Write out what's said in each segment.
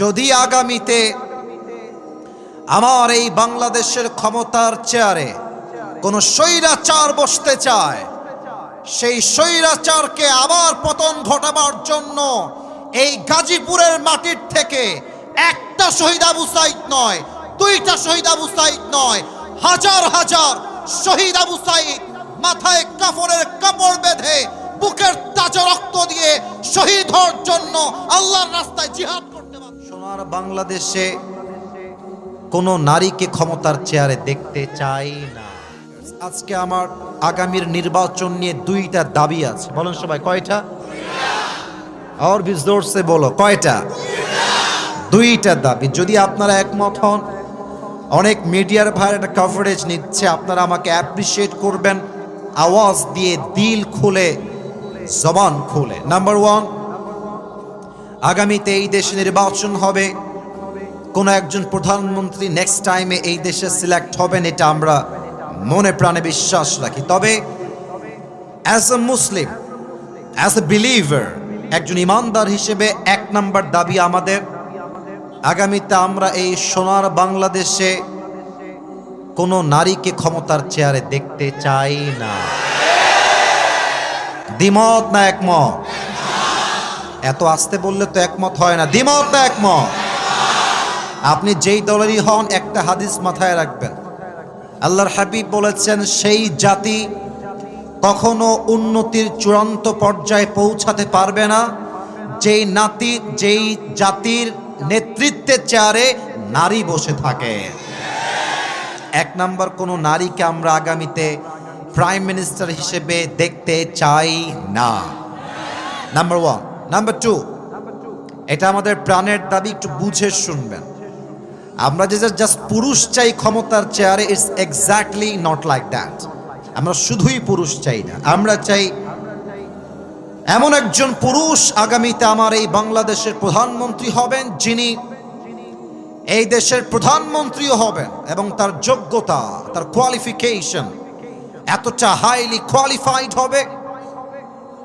যদি আগামীতে আমার এই বাংলাদেশের ক্ষমতার চেয়ারে কোন স্বৈরাচার বসতে চায়, সেই স্বৈরাচারকে আবার পতন ঘটাবার জন্য এই গাজীপুরের মাটির থেকে একটা শহীদ আবু সাইদ নয়, দুইটা শহীদ আবু সাইদ নয়, হাজার হাজার শহীদ আবু সাইদ মাথায় কাপড়ের কাপড় বেঁধে বুকের তাজা রক্ত দিয়ে শহীদ হওয়ার জন্য আল্লাহর রাস্তায় জিহাদ সোনার বাংলাদেশে কোনো নারীকে ক্ষমতার চেয়ারে দেখতে চাই না। আজকে আমার আগামীর নির্বাচন নিয়ে দুইটা দাবি আছে। বলেন সবাই, কয়টা? আর বিশ জোর সে বলো, কয়টা? দুইটা। দাবি। যদি আপনারা একমত হন, অনেক মিডিয়ার ভাইয়ের একটা কভারেজ নিচ্ছে, আপনারা আমাকে অ্যাপ্রিসিয়েট করবেন। আওয়াজ দিয়ে দিল খুলে, জবান খুলে। নাম্বার ওয়ান আগামীতে এই দেশে নির্বাচন হবে। কোনো একজন প্রধানমন্ত্রী নেক্সট টাইমে এই দেশে সিলেক্ট হবেন, এটা আমরা মনে প্রাণে বিশ্বাস রাখি। তবে as a Muslim as a believer একজন ইমানদার হিসেবে এক নাম্বার দাবি আমাদের, আগামীতে আমরা এই সোনার বাংলাদেশে কোনো নারীকে ক্ষমতার চেয়ারে দেখতে চাই না। দ্বিমত না একমত? এত আসতে বললে তো একমত হয় না। দ্বিমত না একমত। আপনি যেই দলেরই হন, একটা হাদিস মাথায় রাখবেন। আল্লাহর হাবিব বলেছেন, সেই জাতি কখনো উন্নতির চূড়ান্ত পর্যায়ে পৌঁছাতে পারবে না। যেই নাতি, যেই জাতির নেতৃত্বের চেয়ারে নারী বসে থাকে। এক নাম্বার, কোনো নারীকে আমরা আগামীতে প্রাইম মিনিস্টার হিসেবে দেখতে চাই না। Number one. নাম্বার টু এটা আমাদের প্রাণের দাবি, একটু বুঝে শুনবেন। আমরা যে জাস্ট পুরুষ চাই ক্ষমতার চেয়ারে it's exactly not like that আমরা শুধুই পুরুষ চাই না, আমরা চাই এমন একজন পুরুষ আগামীতে আমার এই বাংলাদেশের প্রধানমন্ত্রী হবেন, যিনি এই দেশের প্রধানমন্ত্রীও হবেন, এবং তার যোগ্যতা, তার কোয়ালিফিকেশন এতটা হাইলি কোয়ালিফাইড হবে।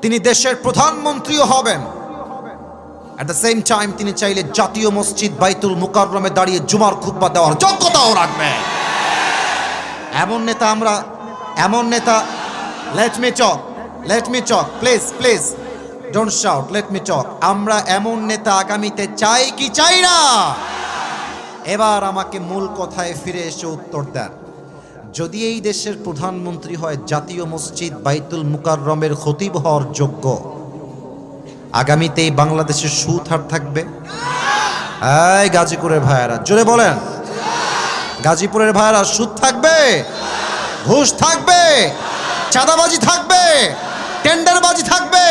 তিনি দেশের প্রধানমন্ত্রীও হবেন। অ্যাট দ্য সেম টাইম তিনি চাইলে জাতীয় মসজিদ বাইতুল মুকাররমে দাঁড়িয়ে জুমার খুতবা দেওয়ার যোগ্যতাও রাখবে এমন নেতা আমরা, এমন নেতা let me talk let me talk please please don't shout let me talk আমরা এমন নেতা আগামীতে চাই কি চাই না? এবার আমাকে মূল কথায় ফিরে এসে উত্তর দেন। যদি এই দেশের প্রধানমন্ত্রী হয়, জাতীয় মসজিদ বাইতুল মুকাররমের খতিব হওয়ার যোগ্য আগামীতে এই বাংলাদেশের সুদ হার থাকবে। এই গাজীপুরের ভাইয়ারা, জোরে বলেন। গাজীপুরের ভাইয়ারা, সুদ থাকবে? ঘুষ থাকবে? চাঁদাবাজি থাকবে? টেন্ডারবাজি থাকবে?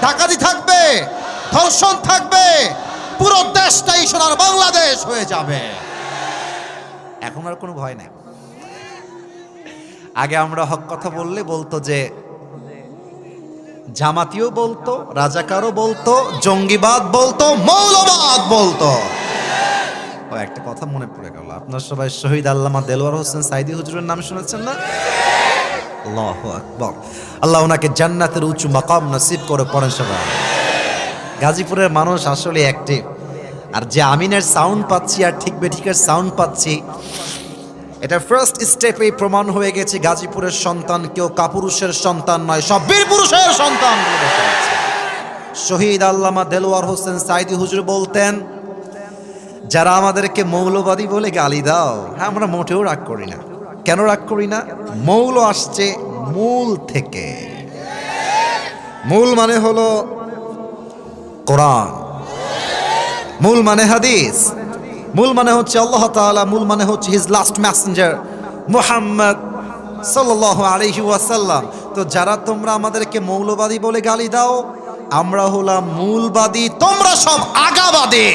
ডাকাতি থাকবে? ধর্ষণ থাকবে? পুরো দেশটাই সোনার বাংলাদেশ হয়ে যাবে। এখন আর কোনো ভয় নাই। আগে আমরা হক কথা বললে বলতো যে জামাতিও বলতো, রাজাকারও বলতো, জঙ্গিবাদ বলতো, মৌলবাদ বলতো। ও, একটা কথা মনে পড়ে গেল। আপনার সবাই শহীদ আল্লামা দেলোয়ার হোসেন সাইদি হুজুরের নাম শুনেছেন না? আল্লাহ আকবর। আল্লাহ ওনাকে জান্নাতের উঁচু মাকাম নসিব করে পড়েন সবাই। গাজীপুরের মানুষ আসলে অ্যাক্টিভ আর যে আমিনের সাউন্ড পাচ্ছি আর ঠিক বেঠিকের সাউন্ড পাচ্ছি এটা ফার্স্ট স্টেপেই প্রমাণ হয়ে গেছে, গাজীপুরের সন্তান কেউ কাপুরুষের সন্তান নয়, সব বীর পুরুষের সন্তান। শহীদ আল্লামা দেলোয়ার হোসেন সাইদি হুজুর বলতেন, যারা আমাদেরকে মৌলবাদী বলে গালি দাও হ্যাঁ আমরা মোটেও রাগ করি না। কেন রাগ করি না? মৌল আসছে মূল থেকে। মূল মানে হলো কোরআন। মূল মানে হাদিস। মূল মানে হচ্ছে আল্লাহ তাআলা, মূল মানে হচ্ছে হিজ লাস্ট ম্যাসেঞ্জার মোহাম্মদ সাল্লাল্লাহু আলাইহি ওয়াসাল্লাম। তো যারা তোমরা আমাদেরকে মৌলবাদী বলে গালি দাও, আমরা হলাম মূলবাদী, তোমরা সব আগাবাদী।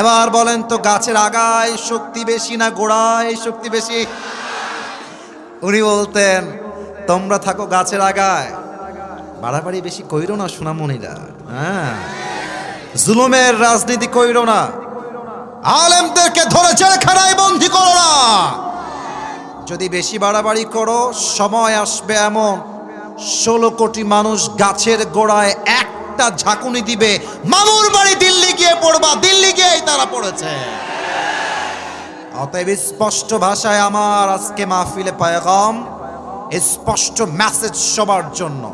এবার বলেন তো গাছের আগায় শক্তি বেশি না গোড়ায় শক্তি বেশি? উনি বলতেন, তোমরা থাকো গাছের আগায়। বাড়াবাড়ি বেশি কইরো না, সোনামণিরা হ্যাঁ? জুলুমের রাজনীতি কইরো না। আলেমদেরকে ধরে জেলখানায় বন্দি করো না। যদি বেশি বাড়াবাড়ি করো, সময় আসবে এমন। ষোলো কোটি মানুষ গাছের গোড়ায় একটা ঝাঁকুনি দিবে। মামুর বাড়ি দিল্লি গিয়ে পড়বা বলেছে অতএব স্পষ্ট ভাষায় আমার আজকে মাহফিলে পায়গাম, স্পষ্ট মেসেজ সবার জন্য।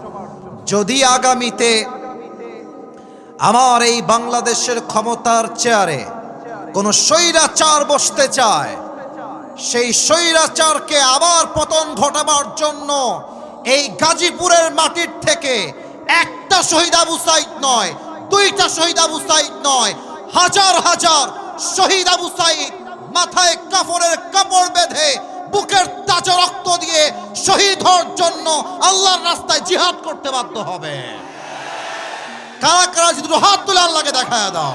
যদি আগামীতে আমার এই বাংলাদেশের ক্ষমতার চেয়ারে কোনো স্বৈরাচার বসতে চায়। সেই স্বৈরাচারকে আবার পতন ঘটাবার জন্য এই গাজীপুরের মাটির থেকে একটা শহীদ আবু সাইদ নয়, দুইটা শহীদ আবু সাইদ নয়, হাজার হাজার শহীদ আবু সাইদ মাথায় কাপড়ের কাপড় বেঁধে, বুকের তাজা রক্ত দিয়ে শহীদ হওয়ার জন্য আল্লাহর রাস্তায় জিহাদ করতে বাধ্য হবে। কারা কারা যদি হাত তুলে আল্লাহকে দেখায় দাও।